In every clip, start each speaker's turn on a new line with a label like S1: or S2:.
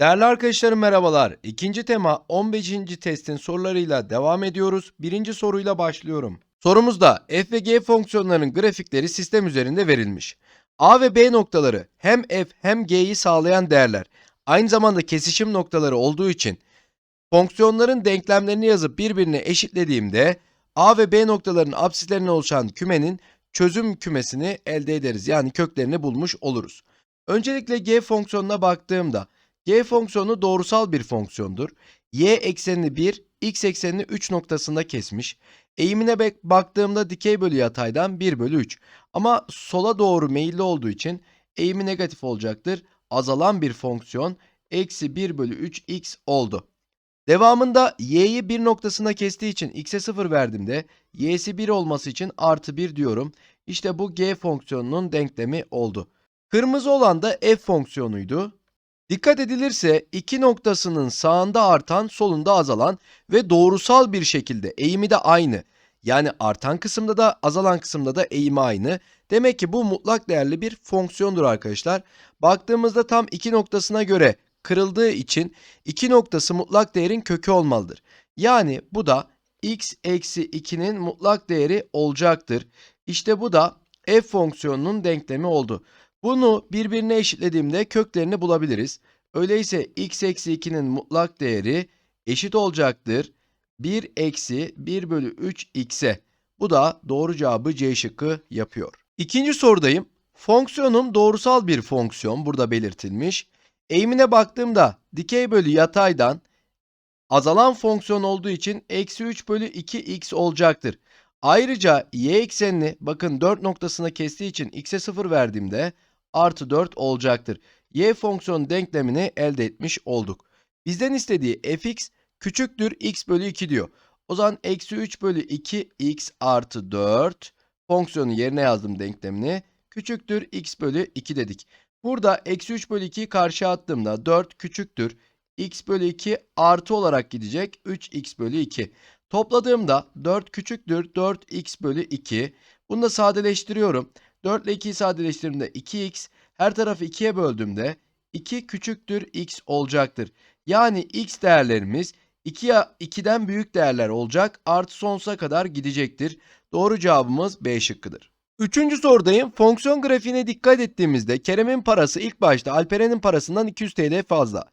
S1: Değerli arkadaşlarım merhabalar. İkinci tema 15. testin sorularıyla devam ediyoruz. Birinci soruyla başlıyorum. Sorumuzda f ve g fonksiyonlarının grafikleri sistem üzerinde verilmiş. A ve B noktaları hem f hem g'yi sağlayan değerler. Aynı zamanda kesişim noktaları olduğu için fonksiyonların denklemlerini yazıp birbirine eşitlediğimde A ve B noktalarının apsislerine oluşan kümenin çözüm kümesini elde ederiz. Yani köklerini bulmuş oluruz. Öncelikle g fonksiyonuna baktığımda g fonksiyonu doğrusal bir fonksiyondur. y eksenini 1, x eksenini 3 noktasında kesmiş. Eğimine bak- baktığımda dikey bölü yataydan 1 bölü 3. Ama sola doğru meyilli olduğu için eğimi negatif olacaktır. Azalan bir fonksiyon eksi 1 bölü 3 x oldu. Devamında y'yi 1 noktasına kestiği için x'e 0 verdiğimde y'si 1 olması için artı 1 diyorum. İşte bu g fonksiyonunun denklemi oldu. Kırmızı olan da f fonksiyonuydu. Dikkat edilirse iki noktasının sağında artan, solunda azalan ve doğrusal bir şekilde eğimi de aynı. Yani artan kısımda da azalan kısımda da eğimi aynı. Demek ki bu mutlak değerli bir fonksiyondur arkadaşlar. Baktığımızda tam iki noktasına göre kırıldığı için iki noktası mutlak değerin kökü olmalıdır. Yani bu da x eksi 2'nin mutlak değeri olacaktır. İşte bu da f fonksiyonunun denklemi oldu. Bunu birbirine eşitlediğimde köklerini bulabiliriz. Öyleyse x eksi 2'nin mutlak değeri eşit olacaktır. 1 eksi 1 bölü 3 x'e. Bu da doğru cevabı C şıkkı yapıyor. İkinci sorudayım. Fonksiyonum doğrusal bir fonksiyon burada belirtilmiş. Eğimine baktığımda dikey bölü yataydan azalan fonksiyon olduğu için eksi 3 bölü 2x olacaktır. Ayrıca y eksenini bakın 4 noktasına kestiği için x'e 0 verdiğimde artı 4 olacaktır. Y fonksiyon denklemini elde etmiş olduk. Bizden istediği fx küçüktür x bölü 2 diyor. O zaman eksi 3 bölü 2 x artı 4 fonksiyonu yerine yazdım denklemini. Küçüktür x bölü 2 dedik. Burada eksi 3 bölü 2'yi karşıya attığımda 4 küçüktür x bölü 2 artı olarak gidecek 3x bölü 2. Topladığımda 4 küçüktür 4x bölü 2. Bunu da sadeleştiriyorum. 4 ile 2'yi sadeleştirdiğimde 2x her tarafı 2'ye böldüğümde 2 küçüktür x olacaktır. Yani x değerlerimiz 2'ye 2'den büyük değerler olacak artı sonsuza kadar gidecektir. Doğru cevabımız B şıkkıdır. Üçüncü sorudayım. Fonksiyon grafiğine dikkat ettiğimizde Kerem'in parası ilk başta Alperen'in parasından 200 TL fazla.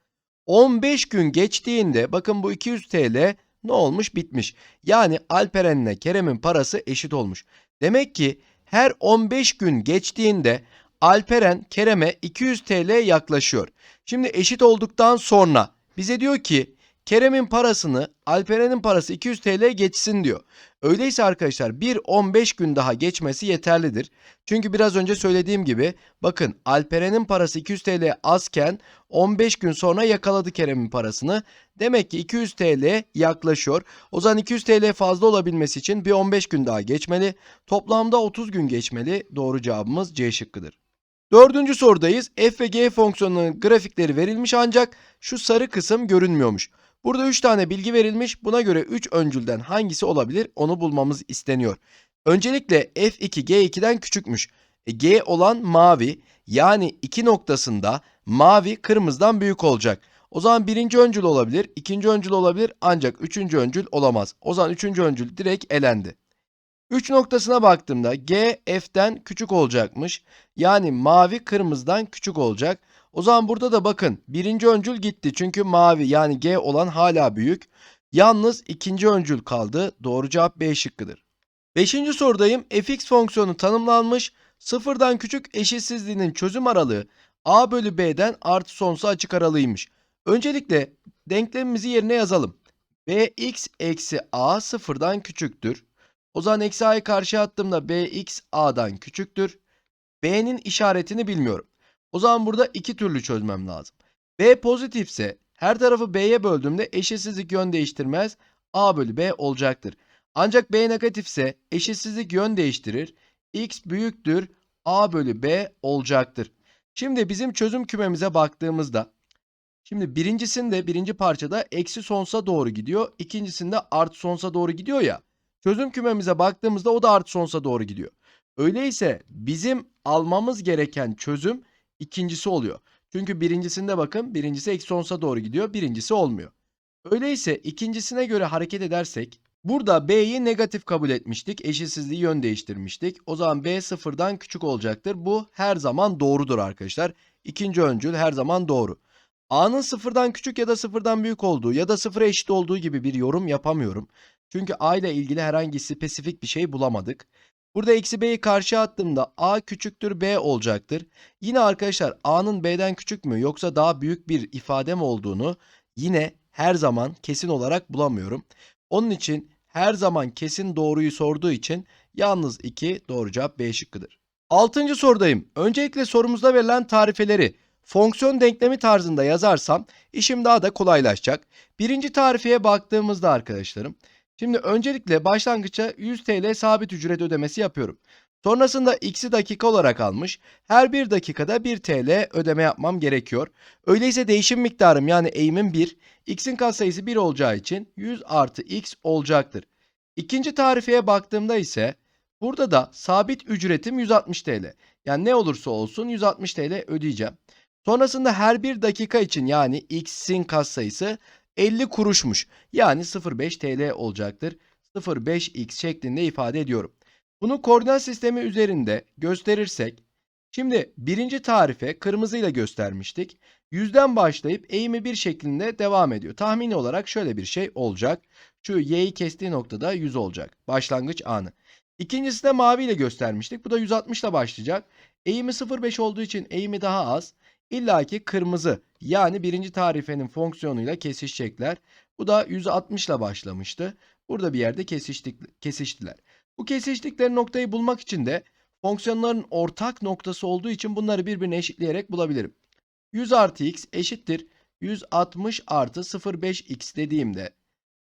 S1: 15 gün geçtiğinde bakın bu 200 TL ne olmuş bitmiş. Yani Alperen'le Kerem'in parası eşit olmuş. Demek ki her 15 gün geçtiğinde Alperen Kerem'e 200 TL yaklaşıyor. Şimdi eşit olduktan sonra bize diyor ki Kerem'in parasını Alperen'in parası 200 TL geçsin diyor. Öyleyse arkadaşlar bir 15 gün daha geçmesi yeterlidir. Çünkü biraz önce söylediğim gibi bakın Alperen'in parası 200 TL azken 15 gün sonra yakaladı Kerem'in parasını. Demek ki 200 TL yaklaşıyor. O zaman 200 TL fazla olabilmesi için bir 15 gün daha geçmeli. Toplamda 30 gün geçmeli. Doğru cevabımız C şıkkıdır. Dördüncü sorudayız. F ve G fonksiyonlarının grafikleri verilmiş ancak şu sarı kısım görünmüyormuş. Burada 3 tane bilgi verilmiş. Buna göre 3 öncülden hangisi olabilir onu bulmamız isteniyor. Öncelikle F2 G2'den küçükmüş. E, G olan mavi yani 2 noktasında mavi kırmızıdan büyük olacak. O zaman birinci öncül olabilir, ikinci öncül olabilir ancak üçüncü öncül olamaz. O zaman üçüncü öncül direkt elendi. 3 noktasına baktığımda G F'den küçük olacakmış. Yani mavi kırmızıdan küçük olacak. O zaman burada da bakın birinci öncül gitti. Çünkü mavi yani G olan hala büyük. Yalnız ikinci öncül kaldı. Doğru cevap B şıkkıdır. Beşinci sorudayım. fx fonksiyonu tanımlanmış. Sıfırdan küçük eşitsizliğinin çözüm aralığı a bölü b'den artı sonsuza açık aralığıymış. Öncelikle denklemimizi yerine yazalım. bx eksi a sıfırdan küçüktür. O zaman eksi a'yı karşıya attığımda bx a'dan küçüktür. b'nin işaretini bilmiyorum. O zaman burada iki türlü çözmem lazım. b pozitifse her tarafı b'ye böldüğümde eşitsizlik yön değiştirmez. a bölü b olacaktır. Ancak b negatifse eşitsizlik yön değiştirir. x büyüktür a bölü b olacaktır. Şimdi bizim çözüm kümemize baktığımızda Şimdi birincisinde birinci parçada eksi sonsuza doğru gidiyor. İkincisinde artı sonsuza doğru gidiyor ya. Çözüm kümemize baktığımızda o da artı sonsuza doğru gidiyor. Öyleyse bizim almamız gereken çözüm ikincisi oluyor. Çünkü birincisinde bakın birincisi eksi sonsuza doğru gidiyor. Birincisi olmuyor. Öyleyse ikincisine göre hareket edersek burada B'yi negatif kabul etmiştik. Eşitsizliği yön değiştirmiştik. O zaman B sıfırdan küçük olacaktır. Bu her zaman doğrudur arkadaşlar. İkinci öncül her zaman doğru. A'nın sıfırdan küçük ya da sıfırdan büyük olduğu ya da sıfıra eşit olduğu gibi bir yorum yapamıyorum. Çünkü A ile ilgili herhangi spesifik bir şey bulamadık. Burada eksi B'yi karşıya attığımda A küçüktür B olacaktır. Yine arkadaşlar A'nın B'den küçük mü yoksa daha büyük bir ifade mi olduğunu yine her zaman kesin olarak bulamıyorum. Onun için her zaman kesin doğruyu sorduğu için yalnız 2 doğru cevap B şıkkıdır. Altıncı sorudayım. Öncelikle sorumuzda verilen tarifeleri fonksiyon denklemi tarzında yazarsam işim daha da kolaylaşacak. Birinci tarifeye baktığımızda arkadaşlarım. Şimdi öncelikle başlangıçta 100 TL sabit ücret ödemesi yapıyorum. Sonrasında x'i dakika olarak almış. Her bir dakikada 1 TL ödeme yapmam gerekiyor. Öyleyse değişim miktarım yani eğimim 1. X'in katsayısı 1 olacağı için 100 artı x olacaktır. İkinci tarifeye baktığımda ise burada da sabit ücretim 160 TL. Yani ne olursa olsun 160 TL ödeyeceğim. Sonrasında her bir dakika için yani x'in katsayısı 50 kuruşmuş. Yani 0,5 TL olacaktır. 0,5x şeklinde ifade ediyorum. Bunu koordinat sistemi üzerinde gösterirsek, şimdi birinci tarife kırmızıyla göstermiştik. Yüzden başlayıp eğimi bir şeklinde devam ediyor. Tahmini olarak şöyle bir şey olacak. Şu y'yi kestiği noktada 100 olacak. Başlangıç anı. İkincisi de maviyle göstermiştik. Bu da 160 ile başlayacak. Eğimi 0,5 olduğu için eğimi daha az. İlla ki kırmızı yani birinci tarifenin fonksiyonuyla kesişecekler. Bu da 160 ile başlamıştı. Burada bir yerde kesiştik, kesiştiler. Bu kesiştikleri noktayı bulmak için de fonksiyonların ortak noktası olduğu için bunları birbirine eşitleyerek bulabilirim. 100 artı x eşittir 160 artı 0,5x dediğimde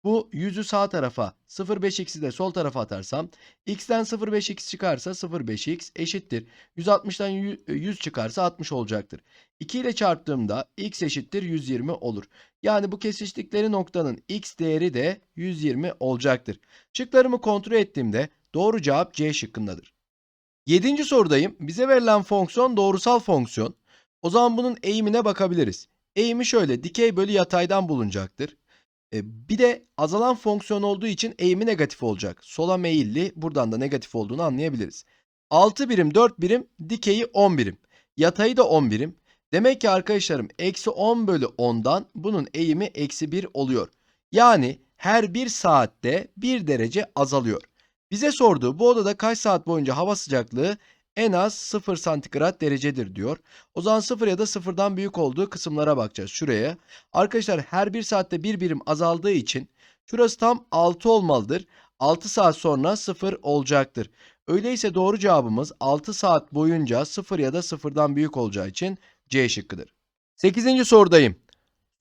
S1: bu 100'ü sağ tarafa 0,5x'i de sol tarafa atarsam x'ten 0,5x çıkarsa 0,5x eşittir. 160'dan 100 çıkarsa 60 olacaktır. 2 ile çarptığımda x eşittir 120 olur. Yani bu kesiştikleri noktanın x değeri de 120 olacaktır. Şıklarımı kontrol ettiğimde doğru cevap C şıkkındadır. 7. sorudayım. Bize verilen fonksiyon doğrusal fonksiyon. O zaman bunun eğimine bakabiliriz. Eğimi şöyle dikey bölü yataydan bulunacaktır. E, bir de azalan fonksiyon olduğu için eğimi negatif olacak. Sola meyilli buradan da negatif olduğunu anlayabiliriz. 6 birim 4 birim dikeyi 10 birim. Yatayı da 10 birim. Demek ki arkadaşlarım eksi 10 bölü 10'dan bunun eğimi eksi 1 oluyor. Yani her 1 saatte 1 derece azalıyor. Bize sorduğu bu odada kaç saat boyunca hava sıcaklığı en az 0 santigrat derecedir diyor. O zaman 0 ya da 0'dan büyük olduğu kısımlara bakacağız şuraya. Arkadaşlar her 1 saatte 1 birim azaldığı için şurası tam 6 olmalıdır. 6 saat sonra 0 olacaktır. Öyleyse doğru cevabımız 6 saat boyunca 0 ya da 0'dan büyük olacağı için C şıkkıdır. 8. sorudayım.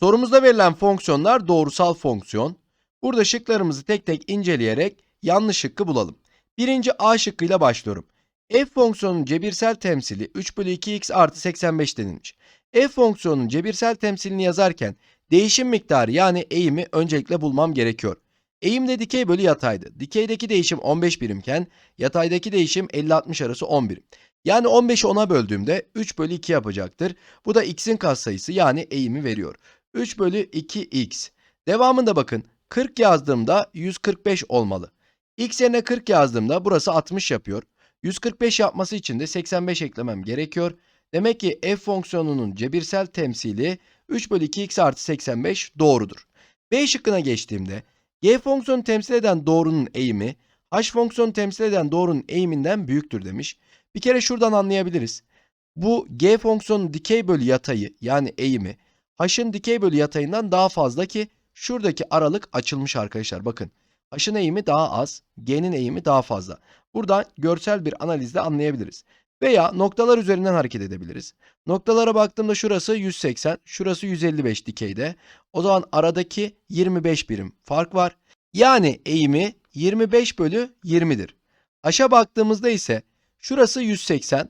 S1: Sorumuzda verilen fonksiyonlar doğrusal fonksiyon. Burada şıklarımızı tek tek inceleyerek yanlış şıkkı bulalım. Birinci A şıkkıyla başlıyorum. F fonksiyonunun cebirsel temsili 3 bölü 2x artı 85 denilmiş. F fonksiyonunun cebirsel temsilini yazarken değişim miktarı yani eğimi öncelikle bulmam gerekiyor. Eğim de dikey bölü yataydı. Dikeydeki değişim 15 birimken yataydaki değişim 50-60 arası 10 birim. Yani 15'i 10'a böldüğümde 3 bölü 2 yapacaktır. Bu da x'in katsayısı yani eğimi veriyor. 3 bölü 2x. Devamında bakın 40 yazdığımda 145 olmalı. x yerine 40 yazdığımda burası 60 yapıyor. 145 yapması için de 85 eklemem gerekiyor. Demek ki f fonksiyonunun cebirsel temsili 3 bölü 2x artı 85 doğrudur. B şıkkına geçtiğimde g fonksiyonu temsil eden doğrunun eğimi h fonksiyonu temsil eden doğrunun eğiminden büyüktür demiş. Bir kere şuradan anlayabiliriz. Bu g fonksiyonun dikey bölü yatayı yani eğimi h'ın dikey bölü yatayından daha fazla ki şuradaki aralık açılmış arkadaşlar bakın. H'ın eğimi daha az, G'nin eğimi daha fazla. Buradan görsel bir analizde anlayabiliriz. Veya noktalar üzerinden hareket edebiliriz. Noktalara baktığımda şurası 180, şurası 155 dikeyde. O zaman aradaki 25 birim fark var. Yani eğimi 25 bölü 20'dir. H'a baktığımızda ise şurası 180,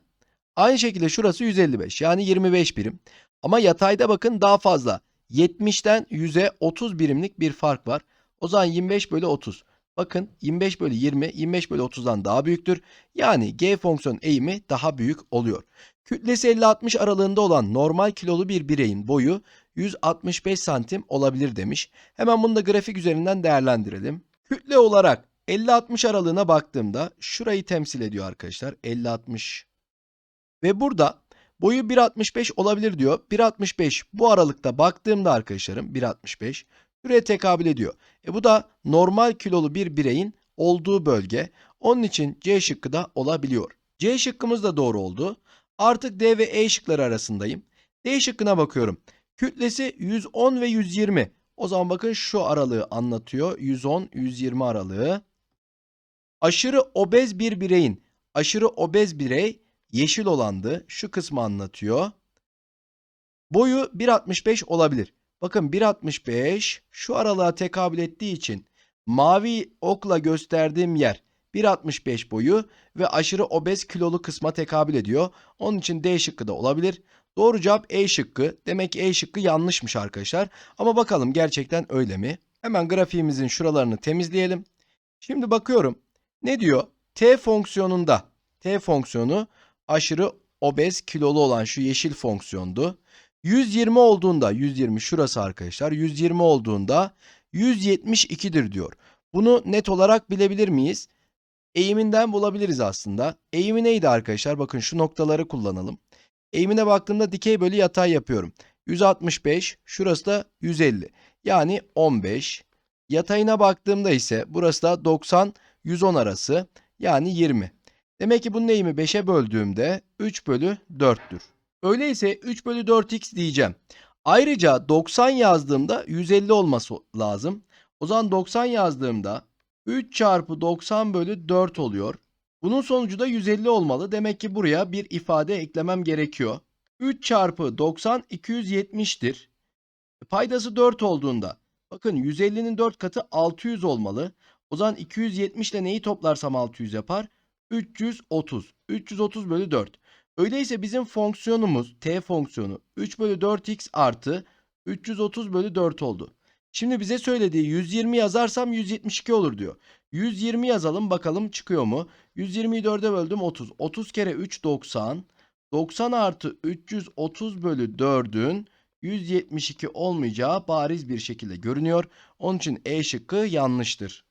S1: aynı şekilde şurası 155 yani 25 birim. Ama yatayda bakın daha fazla. 70'ten 100'e 30 birimlik bir fark var. O zaman 25 bölü 30. Bakın 25 bölü 20 25 bölü 30'dan daha büyüktür. Yani g fonksiyon eğimi daha büyük oluyor. Kütlesi 50-60 aralığında olan normal kilolu bir bireyin boyu 165 santim olabilir demiş. Hemen bunu da grafik üzerinden değerlendirelim. Kütle olarak 50-60 aralığına baktığımda şurayı temsil ediyor arkadaşlar. 50-60. Ve burada boyu 1.65 olabilir diyor. 1.65 bu aralıkta baktığımda arkadaşlarım 1.65 şuraya tekabül ediyor. E bu da normal kilolu bir bireyin olduğu bölge. Onun için C şıkkı da olabiliyor. C şıkkımız da doğru oldu. Artık D ve E şıkları arasındayım. D şıkkına bakıyorum. Kütlesi 110 ve 120. O zaman bakın şu aralığı anlatıyor. 110-120 aralığı. Aşırı obez bir bireyin, aşırı obez birey yeşil olandı. Şu kısmı anlatıyor. Boyu 1.65 olabilir. Bakın 1.65 şu aralığa tekabül ettiği için mavi okla gösterdiğim yer 1.65 boyu ve aşırı obez kilolu kısma tekabül ediyor. Onun için D şıkkı da olabilir. Doğru cevap E şıkkı. Demek ki E şıkkı yanlışmış arkadaşlar. Ama bakalım gerçekten öyle mi? Hemen grafiğimizin şuralarını temizleyelim. Şimdi bakıyorum. Ne diyor? T fonksiyonunda. T fonksiyonu aşırı obez kilolu olan şu yeşil fonksiyondu. 120 olduğunda 120 şurası arkadaşlar. 120 olduğunda 172'dir diyor. Bunu net olarak bilebilir miyiz? Eğiminden bulabiliriz aslında. Eğimi neydi arkadaşlar? Bakın şu noktaları kullanalım. Eğimine baktığımda dikey bölü yatay yapıyorum. 165, şurası da 150. Yani 15. Yatayına baktığımda ise burası da 90, 110 arası. Yani 20. Demek ki bunun eğimi 5'e böldüğümde 3 bölü 4'tür. Öyleyse 3 bölü 4x diyeceğim. Ayrıca 90 yazdığımda 150 olması lazım. O zaman 90 yazdığımda 3 çarpı 90 bölü 4 oluyor. Bunun sonucu da 150 olmalı. Demek ki buraya bir ifade eklemem gerekiyor. 3 çarpı 90 270'tir. Paydası 4 olduğunda bakın 150'nin 4 katı 600 olmalı. O zaman 270 ile neyi toplarsam 600 yapar? 330. 330 bölü 4. Öyleyse bizim fonksiyonumuz t fonksiyonu 3 bölü 4x artı 330 bölü 4 oldu. Şimdi bize söylediği 120 yazarsam 172 olur diyor. 120 yazalım bakalım çıkıyor mu? 120'yi 4'e böldüm 30. 30 kere 3 90. 90 artı 330 bölü 4'ün 172 olmayacağı bariz bir şekilde görünüyor. Onun için E şıkkı yanlıştır.